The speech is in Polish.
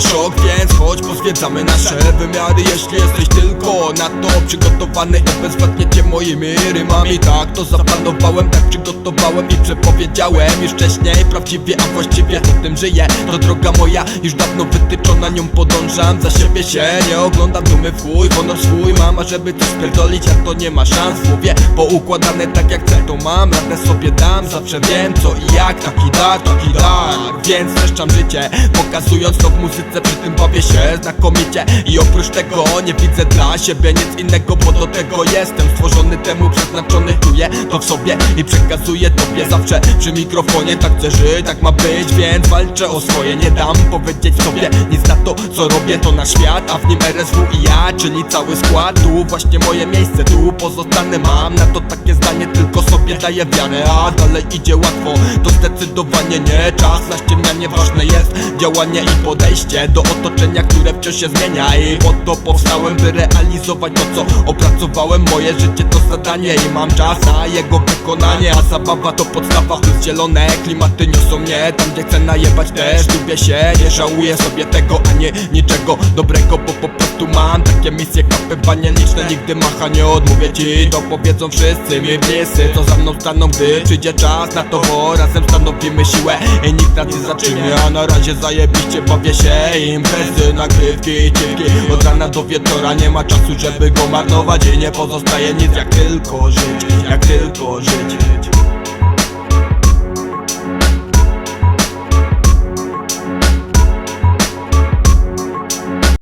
szok, więc chodź pozwiedzamy nasze wymiary Jeśli jesteś tylko na to przygotowany i bezwładnie cię moimi rymami. Tak to zaplanowałem, tak przygotowałem i przepowiedziałem już wcześniej Prawdziwie, a właściwie o tym żyję. To droga moja, już dawno wytyczona, nią podążam. Za siebie się nie oglądam, dumy w chuj, honor swój. Mama, żeby coś spierdolić, a to nie ma szans w głowie Poukładane tak jak chcę, to mam, radę sobie dam Zawsze wiem co i jak, taki dar, taki dar Więc streszczam życie, pokazując to w muzyce Przy tym bawię się znakomicie. I oprócz tego nie widzę dla siebie nic innego Bo do tego jestem stworzony temu przeznaczony. Czuję to w sobie i przekazuję tobie Zawsze przy mikrofonie. Tak chcę żyć, tak ma być Więc walczę o swoje, nie dam powiedzieć sobie Nic na to co robię. To na świat A w nim RSW i ja, czyli cały skład. Tu właśnie moje miejsce, tu pozostanę. Mam na to takie zdanie, tylko sobie daję wiarę A dalej idzie łatwo, to zdecydowanie nie Czas na ściemnianie, ważne jest działanie i podejście Do otoczenia, które wciąż się zmienia. I po to powstałem, by realizować to co opracowałem. Moje życie to zadanie i mam czas na jego wykonanie A zabawa to podstawa, zielone klimaty niosą mnie Tam gdzie chcę najebać też, lubię się Nie żałuję sobie tego, a nie niczego dobrego Bo po prostu mam takie misje, kapywanie liczne. Nigdy macha nie odmówię ci, to powiedzą wszyscy mi bliscy Co za mną staną, gdy przyjdzie czas na to Bo razem stanowimy siłę i nikt nas nie zatrzyma. A na razie zajebiście bawię się Imprezy, nagrywki i cieki Od rana do wieczora nie ma czasu, żeby go marnować I nie pozostaje nic jak tylko żyć, jak tylko żyć